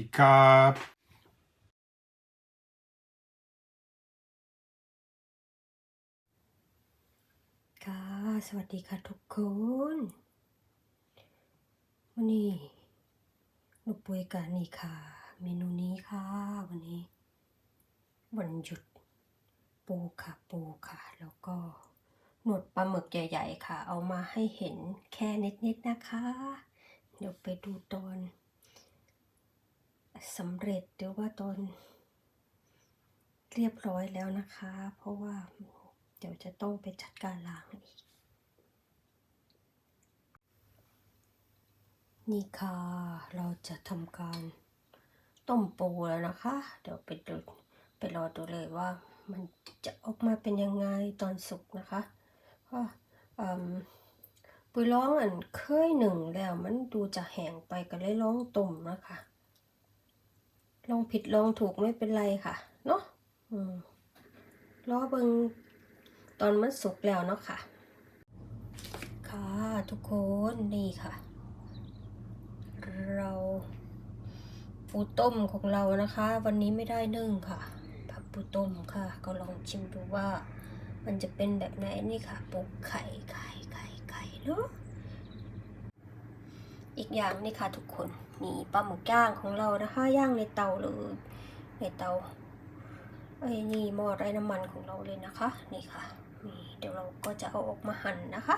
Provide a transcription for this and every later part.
ดีครับค่ะสวัสดีค่ะทุกคนวันนี้หนูปุยกานี่ค่ะ เมนูนี้ค่ะ วันนี้ วันหยุดปูค่ะปูค่ะ แล้วก็หนวดปลาหมึกใหญ่ ๆ ค่ะ เอามาให้เห็นแค่นิดๆนะคะ เดี๋ยวไปดูตอน สำเร็จหรือว่าตอนเรียบร้อยแล้วนะคะ เพราะว่าเดี๋ยวจะต้องไปจัดการล้างอีก นี่ค่ะ เราจะทำการต้มปูแล้วนะคะ เดี๋ยวไปดูไปรอดูเลยว่ามันจะออกมาเป็นยังไงตอนสุกนะคะก็อืมปุยร้องอันเคยหนึ่งแล้วมันดูจะแห้งไปก็เลยร้องต้มนะคะ ลองผิดลองถูกไม่เป็นไรค่ะ เนาะรอเบิงตอนมันสุกแล้วเนาะค่ะ ค่ะทุกคนนี่ค่ะ เราปูต้มของเรานะคะ วันนี้ไม่ได้นึ่งค่ะผักปูต้มค่ะ ก็ลองชิมดูว่า มันจะเป็นแบบไหนนี่ค่ะปูไข่ไข่ไข่ไข่เนาะ อีกอย่างนี่ค่ะทุกคนนี่ปลาหมึกย่างของเรานะคะย่างในเตาเลยในเตาไอ้นี่หม้อไร้น้ำมันของเราเลยนะคะ นี่ค่ะนี่เดี๋ยวเราก็จะเอาออกมาหั่นนะคะ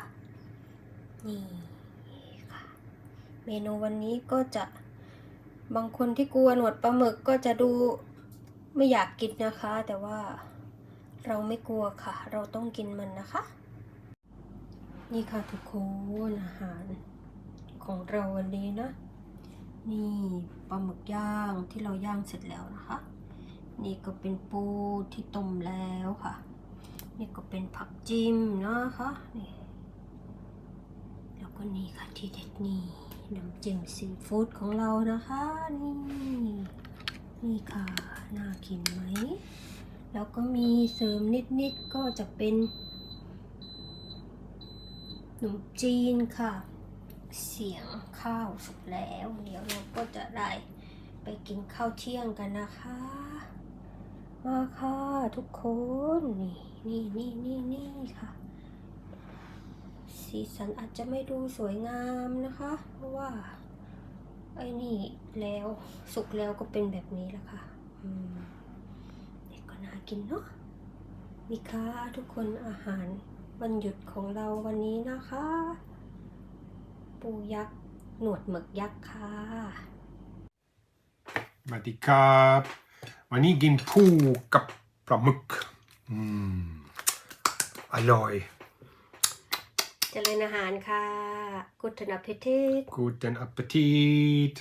นี่ค่ะ เมนูวันนี้ก็จะบางคนที่กลัวหนวดปลาหมึกก็จะดูไม่อยากกินนะคะ แต่ว่าเราไม่กลัวค่ะ เราต้องกินมันนะคะ นี่ค่ะทุกคนอาหาร ของเราวันนี้นะ นี่ปลาหมึกย่างที่เราย่างเสร็จแล้วนะคะ นี่ก็เป็นปูที่ต้มแล้วค่ะ นี่ก็เป็นผักจิ้มนะคะนี่แล้วก็นี่ค่ะที่เด็ดนี่น้ำจิ้มซีฟู้ดของเรานะคะนี่นี่ค่ะน่ากินไหมแล้วก็มีเสริมนิดๆก็จะเป็นขนมจีนค่ะ เสียงข้าวสุกแล้ว เดี๋ยวเราก็จะได้ไปกินข้าวเที่ยงกันนะคะ มาค่ะทุกคนนี่นี่นี่นี่นี่ค่ะ สีสันอาจจะไม่ดูสวยงามนะคะ เพราะว่า ไอ้นี่แล้วสุกแล้วก็เป็นแบบนี้แหละค่ะอืมนี่ก็น่ากินเนาะนี่ค่ะทุกคนอาหารวันหยุดของเราวันนี้นะคะ ปูยักษ์ หนวดหมึกยักษ์ค่ะสวัสดีครับ วันนี้กินผู้กับปลาหมึก อืม อร่อยเจริญอาหารค่ะกุตนาเพทิต Guten Appetit